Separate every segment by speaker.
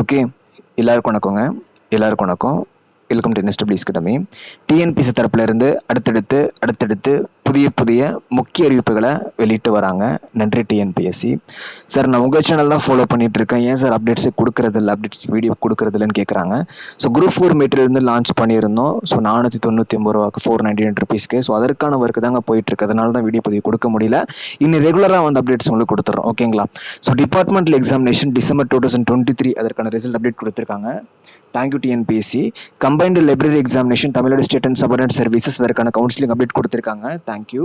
Speaker 1: Okay எல்லாருக்கும் வணக்கங்க. எல்லாருக்கும் வணக்கம். Welcome to NSW academy TNPSC தரப்புலேருந்து அடுத்தடுத்து அடுத்தடுத்து புதிய புதிய முக்கிய அறிவிப்புகளை வெளியிட்டு வராங்க. நன்றி டிஎன்பிஎஸ்சி சார் நான் உங்கள் சேனல் தான் ஃபாலோ பண்ணிட்டு இருக்கேன் ஏன் சார் அப்டேட்ஸே கொடுக்குறது இல்லை? அப்டேட்ஸ் வீடியோ கொடுக்குறது இல்லைன்னு கேட்குறாங்க ஸோ குரூப் ஃபோர் மீட்டர்லேருந்து லான்ச் பண்ணியிருந்தோம். ஸோ நானூற்றி தொண்ணூற்றி ஒம்பது ரூபாக்கு ஃபோர் நைன்டி நைன் ருபீஸ்க்கு ஸோ அதற்கான ஒர்க்கு தாங்க போயிட்டு இருக்கு அதனால தான் வீடியோ பதிவு கொடுக்க முடியல. இன்னும் ரெகுலராக வந்து அப்டேட்ஸ் உங்களுக்கு கொடுத்துட்றோம் ஓகேங்களா so departmental examination December two thousand twenty three அதற்கான ரிசல்ட் அப்டேட் கொடுத்துருக்காங்க. Thank you TNPSC combined library examination Tamil Nadu state and subordinate services அதற்கான கவுன்சிலிங் அப்டேட் கொடுத்துருக்காங்க. தேங்க்யூ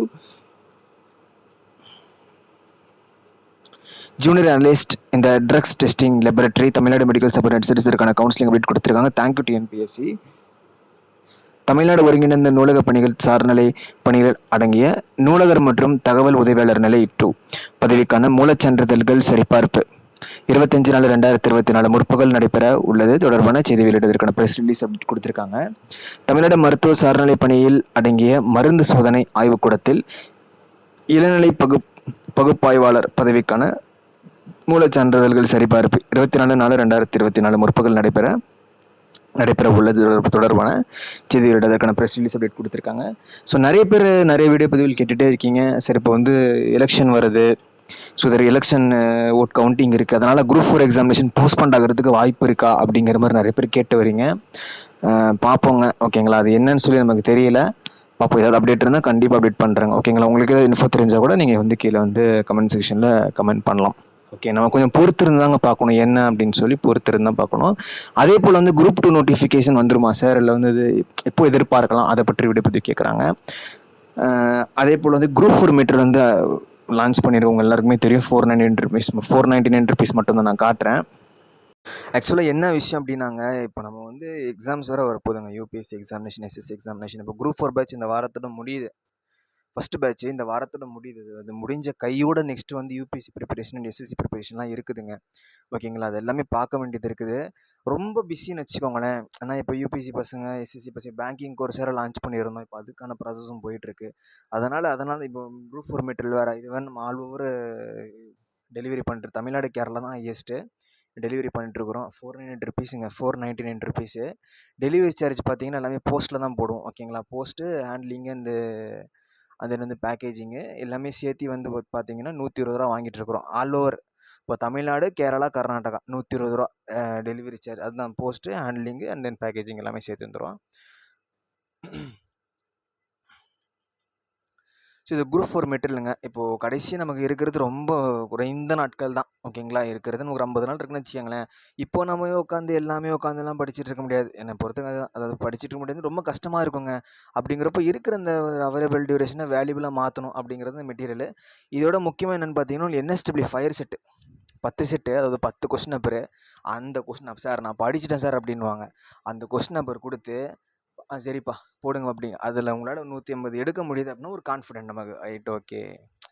Speaker 1: ஜூனியர் அனலிஸ்ட் இந்த drugs testing laboratory Tamil Nadu medical support service இதற்கான counselling update கொடுத்துருக்காங்க. Thank you TNPSC Tamil Nadu ஒருங்கிணைந்த நூலக பணிகள் சார்நிலை பணிகள் அடங்கிய நூலகர் மற்றும் தகவல் உதவியாளர் நிலை டூ பதவிக்கான மூலச்சான்றிதழ்கள் சரிபார்ப்பு. இருபத்தஞ்சு நாலு ரெண்டாயிரத்தி இருபத்தி நாலு முற்பகல் நடைபெற உள்ளது. தொடர்பான செய்தி வெளியிடுவதற்கான ப்ரெஸ் ரிலீஸ் அப்டேட் கொடுத்துருக்காங்க. தமிழ்நாடு மருத்துவ சார்நிலை பணியில் அடங்கிய மருந்து சோதனை ஆய்வுக்கூடத்தில் இளநிலை பகு பகுப்பாய்வாளர் பதவிக்கான மூலச்சான்றிதழ்கள் சரிபார்ப்பு இருபத்தி நாலு நாலு ரெண்டாயிரத்தி இருபத்தி நாலு முற்பகல் நடைபெற நடைபெற உள்ளது. தொடர்பான செய்தி வெளியிடுவதற்கான ப்ரெஸ் ரிலீஸ் அப்டேட் கொடுத்துருக்காங்க. ஸோ நிறைய பேர் நிறைய வீடியோ பதிவில் கேட்டுகிட்டே இருக்கீங்க. சரி இப்போ வந்து எலெக்ஷன் வருது. ஸோ இதில் எலெக்ஷன் ஓட் கவுண்டிங் இருக்குது அதனால் குரூப் ஃபோர் எக்ஸாமினேஷன் போஸ்ட்பண்ட் ஆகிறதுக்கு வாய்ப்பு இருக்கா? அப்படிங்கிற மாதிரி நிறைய பேர் கேட்டு வரீங்க. பார்ப்போங்க. ஓகேங்களா அது என்னன்னு சொல்லி நமக்கு தெரியல. பார்ப்போம். ஏதாவது அப்டேட் இருந்தால் கண்டிப்பாக அப்டேட் பண்ணுறேங்க ஓகேங்களா உங்களுக்கு ஏதாவது இன்ஃபோ தெரிஞ்சால் கூட நீங்கள் வந்து கீழே வந்து கமெண்ட் செக்ஷனில் கமெண்ட் பண்ணலாம். ஓகே நம்ம கொஞ்சம் பொறுத்திருந்தாங்க பார்க்கணும். என்ன அப்படின்னு சொல்லி பொறுத்திருந்து பார்க்கணும். அதே போல் வந்து குரூப் டூ நோட்டிஃபிகேஷன் வந்துருமா சார் இல்லை வந்து இது எப்போ எதிர்பார்க்கலாம்? அதை பற்றி விட பற்றி கேட்குறாங்க அதே போல் வந்து குரூப் ஃபோர் மீட்டர் வந்து லான்ச் பண்ணியிருக்கவங்க எல்லாருக்குமே தெரியும். Four ninety nine rupees four ninety nine rupees மட்டும் தான் நான் காட்டுறேன். ஆக்சுவலாக என்ன விஷயம் அப்படின்னாங்க இப்போ நம்ம வந்து எக்ஸாம்ஸ் வேறு வரப்போகுதுங்க. யூபிஎஸ்சி எக்ஸாமினேஷன் எஸ்எஸ்சி எக்ஸாமினேஷன் இப்போ குரூப் ஃபோர் பேட்ச் இந்த வாரத்தோட முடியுது. ஃபஸ்ட்டு பேட்ச் இந்த வாரத்தோட முடியுது. அது முடிஞ்ச கையோட நெக்ஸ்ட் வந்து யூபிஎஸ்சி ப்ரிப்பரேஷன் அண்ட் எஸ்எஸ்சி ப்ரிப்பரேஷன்லாம் இருக்குதுங்க. ஓகேங்களா? அது எல்லாமே பார்க்க வேண்டியது இருக்குது. ரொம்ப பிஸின்னு வச்சுக்கோங்களேன். ஆனால் இப்போ யூபிஎஸ்சி பசங்க எஸ்எஸ்சி பசங்க பேங்கிங் கோர்ஸ் வேறு லான்ச் பண்ணியிருந்தோம். இப்போ அதுக்கான ப்ராசஸும் போயிட்டுருக்கு. அதனால் அதனால் இப்போ குரூப் ஃபோர் மெட்டீரியல் வேறு இது வேணும் நம்ம ஆல் ஓவர் டெலிவரி பண்ணுறது தமிழ்நாடு கேரளா தான் ஹையஸ்ட்டு டெலிவரி பண்ணிட்டுருக்குறோம். Four ninety ருபீஸுங்க four ninety nine rupees delivery charge பார்த்தீங்கன்னா எல்லாமே போஸ்ட்டில் தான் போடுவோம். ஓகேங்களா? போஸ்ட்டு ஹேண்ட்லிங்கு இந்த அதுலேருந்து வந்து பேக்கேஜிங்கு எல்லாமே சேர்த்து வந்து பார்த்தீங்கன்னா நூற்றி இருபது ரூபா வாங்கிட்டு இருக்கிறோம். ஆல் ஓவர் இப்போ தமிழ்நாடு கேரளா கர்நாடகா நூற்றி இருபது ரூபா டெலிவரி சார்ஜ் அதுதான் post handling and then packaging எல்லாமே சேர்த்து வந்துடும் ஸோ இது குரூப் ஃபோர் மெட்டீரியலுங்க இப்போது கடைசி நமக்கு இருக்கிறது ரொம்ப குறைந்த நாட்கள் தான். ஓகேங்களா இருக்கிறது ஒரு ஐம்பது நாள் இருக்குன்னு வச்சுக்கோங்களேன். இப்போ நம்ம உட்காந்து எல்லாமே உட்காந்துலாம் படிச்சுட்டு இருக்க முடியாது. என்னை பொறுத்தவரை அதாவது படிச்சுட்டு இருக்க முடியாது. ரொம்ப கஷ்டமாக இருக்குங்க. அப்படிங்கிறப்ப இருக்கிற அந்த அவைலபிள் டியூரேஷனை வேல்யூபிளாக மாற்றணும் அப்படிங்கிறது மெட்டீரியல் இதோட முக்கியமாக என்னென்னு பார்த்தீங்கன்னா என்எஸ்டபிள்யூ ஃபயர் செட்டு பத்து செட்டு அதாவது பத்து கொஸ்டின் நம்பரு அந்த கொஸ்டின் நம்பர் சார் நான் படிச்சிட்டேன் சார் அப்படின்வாங்க அந்த கொஸ்டின் நம்பர் கொடுத்து சரிப்பா. போடுங்க அப்படி அதில் உங்களால் நூற்றி ஐம்பது எடுக்க முடியுது அப்படின்னா ஒரு கான்ஃபிடென்ட் நமக்கு. Right okay.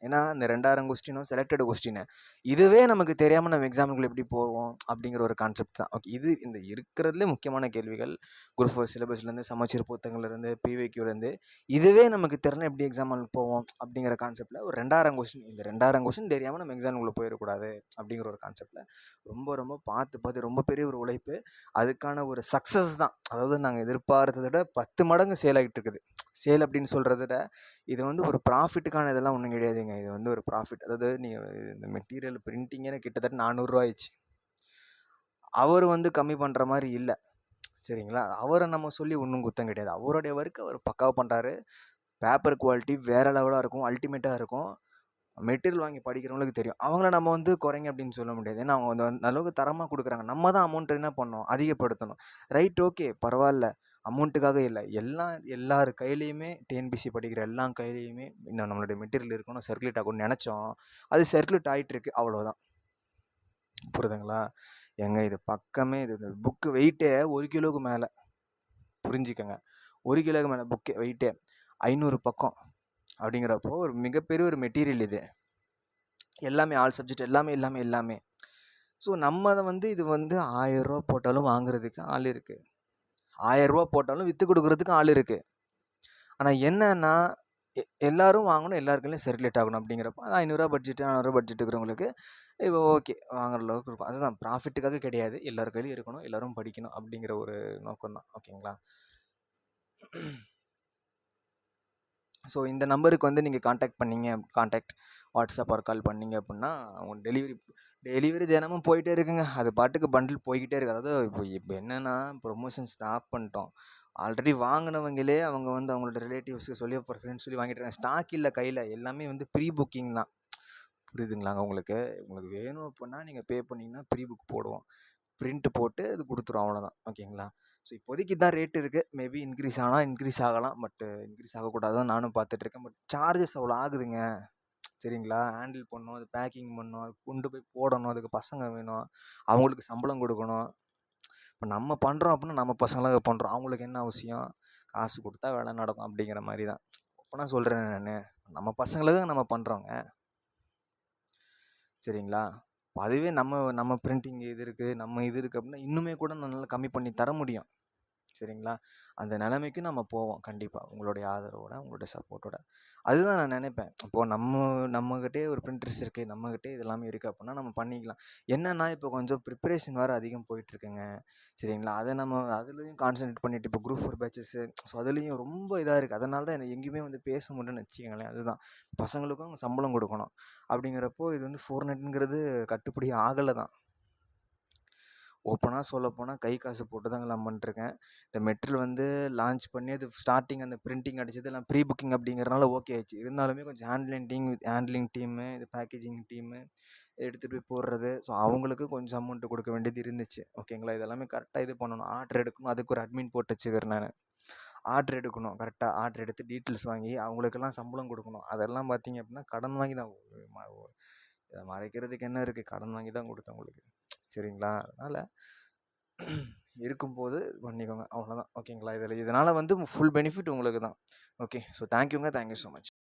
Speaker 1: ஏன்னா இந்த ரெண்டாயிரம் கொஸ்டினும் செலக்டட் கொஸ்டின் இதுவே நமக்கு தெரியாமல் நம்ம எக்ஸாமுக்குள்ள எப்படி போவோம் அப்படிங்கிற ஒரு கான்செப்ட் தான். ஓகே இது இந்த இருக்கிறதுலே முக்கியமான கேள்விகள். குரூப் ஃபோர் சிலபஸ்லேருந்து சமச்சீர் புத்தகங்கள்லேருந்து பிவிக்யூலேருந்து இதுவே நமக்கு தெரியல எப்படி எக்ஸாம் போவோம் அப்படிங்கிற கான்செப்டில் ஒரு ரெண்டாயிரம் கொஸ்டின் இந்த ரெண்டாயிரம் கொஸ்டின் தெரியாமல் நம்ம எக்ஸாமுக்குள்ளே போயிடக்கூடாது அப்படிங்கிற ஒரு கான்செப்டில் ரொம்ப ரொம்ப பார்த்து பார்த்து ரொம்ப பெரிய ஒரு உழைப்பு. அதுக்கான ஒரு சக்ஸஸ் தான். அதாவது நாங்கள் எதிர்பார்த்ததை விட பத்து மடங்கு சேல் ஆகிட்டு இருக்குது. சேல் அப்படின்னு சொல்கிறத விட இது வந்து ஒரு ப்ராஃபிட்டுக்கான இதெல்லாம் ஒன்றும் கிடையாதுங்க. இது வந்து ஒரு ப்ராஃபிட். அதாவது நீங்கள் இந்த மெட்டீரியல் பிரிண்டிங்கே கிட்டத்தட்ட நானூறுரூவா ஆயிடுச்சு. அவர் வந்து கம்மி பண்ணுற மாதிரி இல்லை. சரிங்களா? அவரை நம்ம சொல்லி ஒன்றும் குத்தம் கிடையாது. அவருடைய ஒர்க்கு அவர் பக்காவாக பண்ணுறாரு பேப்பர் குவாலிட்டி வேறு லெவலாக இருக்கும். அல்டிமேட்டாக இருக்கும். மெட்டீரியல் வாங்கி படிக்கிறவங்களுக்கு தெரியும். அவங்கள நம்ம வந்து குறைங்க அப்படின்னு சொல்ல முடியாது. ஏன்னா அவங்க வந்து அளவுக்கு தரமாக கொடுக்குறாங்க. நம்ம தான் அமௌண்ட் என்ன பண்ணணும்? அதிகப்படுத்தணும். ரைட் ஓகே பரவாயில்ல. அமௌண்ட்டுக்காக இல்லை. எல்லா எல்லார் கையிலையுமே டிஎன்பிசி படிக்கிற எல்லா கையிலையுமே இந்த நம்மளுடைய மெட்டீரியல் இருக்கணும். சர்க்குலேட் ஆகும்னு நினச்சோம். அது சர்க்குலேட் ஆகிட்டுருக்கு அவ்வளோதான் புரியுதுங்களா? ஏங்க இது பக்கமே இது புக்கு வெயிட்டே ஒரு கிலோவுக்கு மேலே. புரிஞ்சுக்கங்க. ஒரு கிலோவுக்கு மேலே புக்கு வெயிட்டே ஐநூறு பக்கம் அப்படிங்கிறப்போ ஒரு மிகப்பெரிய ஒரு மெட்டீரியல் இது. எல்லாமே ஆல் சப்ஜெக்ட் எல்லாமே எல்லாமே எல்லாமே. ஸோ நம்ம அதை வந்து இது வந்து ஆயிரரூவா போட்டாலும் வாங்குறதுக்கு ஆள் இருக்குது ஆயரூபா போட்டாலும் விற்று கொடுக்குறதுக்கு ஆள் இருக்குது ஆனால் என்னன்னா எ எல்லாரும் வாங்கணும் எல்லாருக்குமே கையிலயும் சர்க்குலேட் ஆகணும் அப்படிங்கிறப்போ அது ஐநூறுரூவா பட்ஜெட் நானூறுரூவா பட்ஜெட் இருக்கிறவங்களுக்கு இப்போ ஓகே வாங்குற அளவுக்கு இருக்கும் அதுதான் ப்ராஃபிட்டுக்காக கிடையாது. எல்லார் கையிலயும் இருக்கணும் எல்லோரும் படிக்கணும் அப்படிங்கிற ஒரு நோக்கம் தான் ஓகேங்களா? ஸோ இந்த நம்பருக்கு வந்து நீங்கள் காண்டாக்ட் பண்ணீங்க காண்டாக்ட் வாட்ஸ்அப் ஆர் கால் பண்ணீங்க அப்படின்னா அவங்க டெலிவரி டெலிவரி தினமும் போயிட்டே இருக்குங்க. அது பாட்டுக்கு பண்டில் போய்கிட்டே இருக்குது அதாவது இப்போ இப்போ என்னென்னா ப்ரொமோஷன் ஸ்டாப் பண்ணிட்டோம். ஆல்ரெடி வாங்கினவங்களே அவங்க வந்து அவங்களோட ரிலேட்டிவ்ஸ்க்கு சொல்லி அப்புறம் ஃப்ரெண்ட்ஸ் சொல்லி வாங்கிட்டு இருக்காங்க ஸ்டாக் இல்லை கையில். எல்லாமே வந்து ப்ரீ புக்கிங் தான். புரியுதுங்களாங்க உங்களுக்கு? உங்களுக்கு வேணும் அப்படின்னா நீங்கள் பே பண்ணிங்கன்னா ப்ரீ புக் போடுவோம். பிரிண்ட் போட்டு அது கொடுத்துரும் அவ்வளோதான். ஓகேங்களா? ஸோ இப்போதைக்கு தான் ரேட் இருக்குது மேபி இன்க்ரீஸ் ஆனால் இன்க்ரீஸ் ஆகலாம். பட் இன்க்ரீஸ் ஆகக்கூடாதுன்னு நானும் பார்த்துட்ருக்கேன். பட் சார்ஜஸ் அவ்வளோ ஆகுதுங்க. சரிங்களா? ஹேண்டில் பண்ணணும் அது பேக்கிங் பண்ணணும் அது கொண்டு போய் போடணும் அதுக்கு பசங்க வேணும் அவங்களுக்கு சம்பளம் கொடுக்கணும். இப்போ நம்ம பண்ணுறோம் அப்படின்னா நம்ம பசங்களாக பண்ணுறோம் அவங்களுக்கு என்ன அவசியம்? காசு கொடுத்தா வேலை நடக்கும் அப்படிங்கிற மாதிரி தான். அப்போ நான் சொல்கிறேன் நான். நம்ம பசங்களுக்கு நம்ம பண்ணுறோங்க சரிங்களா? அதுவே நம்ம நம்ம பிரிண்டிங் இது இருக்குது நம்ம இது இருக்குது அப்படின்னா இன்னுமே கூட நல்லா கம்மி பண்ணி தர முடியும். சரிங்களா? அந்த நிலைமைக்கு நம்ம போவோம். கண்டிப்பாக உங்களுடைய ஆதரவோட உங்களுடைய சப்போர்ட்டோட. அதுதான் நான் நினைப்பேன். இப்போது நம்ம நம்மக்கிட்டே ஒரு பிரிண்டர்ஸ் இருக்குது நம்மக்கிட்டே இது எல்லாமே இருக்குது அப்படின்னா நம்ம பண்ணிக்கலாம். என்னென்னா இப்போ கொஞ்சம் ப்ரிப்பரேஷன் வேறு அதிகம் போயிட்டுருக்குங்க. சரிங்களா? அதை நம்ம அதுலேயும் கான்சன்ட்ரேட் பண்ணிவிட்டு இப்போ குரூப் ஃபோர் பேச்சஸ்ஸு ஸோ அதுலேயும் ரொம்ப இதாக இருக்குது அதனால தான் எனக்கு எங்கேயுமே வந்து பேச முடியும்னு வச்சுக்கோங்களேன். அதுதான். பசங்களுக்கும் சம்பளம் கொடுக்கணும். அப்படிங்கிறப்போ இது வந்து ஃபோர் நெட்டுங்கிறது கட்டுப்படி ஆகலை தான். ஓப்பனாக சொல்லப்போனால் கை காசு போட்டு தாங்க நான் பண்ணிட்டுருக்கேன் இந்த மெட்டீரியல் வந்து லான்ச் பண்ணி அது ஸ்டார்டிங் அந்த பிரிண்டிங் அடிச்சது எல்லாம் ப்ரீ புக்கிங் அப்படிங்கிறனால ஓகே ஆச்சு. இருந்தாலுமே கொஞ்சம் ஹேண்ட்லிங் டீம் ஹேண்ட்லிங் டீமு இது பேக்கேஜிங் டீமு எடுத்துகிட்டு போய் போடுறது. ஸோ அவங்களுக்கு கொஞ்சம் அமௌண்ட்டு கொடுக்க வேண்டியது இருந்துச்சு. ஓகேங்களா? இதெல்லாமே கரெக்டாக இது பண்ணணும். ஆர்டர் எடுக்கணும். அதுக்கு ஒரு அட்மின் போட்டு வச்சுக்கிறேன் நான். ஆர்டர் எடுக்கணும். கரெக்டாக ஆர்டர் எடுத்து டீட்டெயில்ஸ் வாங்கி அவங்களுக்கெல்லாம் சம்பளம் கொடுக்கணும். அதெல்லாம் பார்த்தீங்க அப்படின்னா கடன் வாங்கி தான் இதை மறைக்கிறதுக்கு என்ன இருக்குது கடன் வாங்கி தான் கொடுத்தேன் உங்களுக்கு. சரிங்களா? அதனால் இருக்கும்போது பண்ணிக்கோங்க. அவ்வளோதான் ஓகேங்களா? இதில் இதனால் வந்து ஃபுல் பெனிஃபிட் உங்களுக்கு தான் ஓகே ஸோ தேங்க்யூங்க தேங்க்யூ ஸோ மச்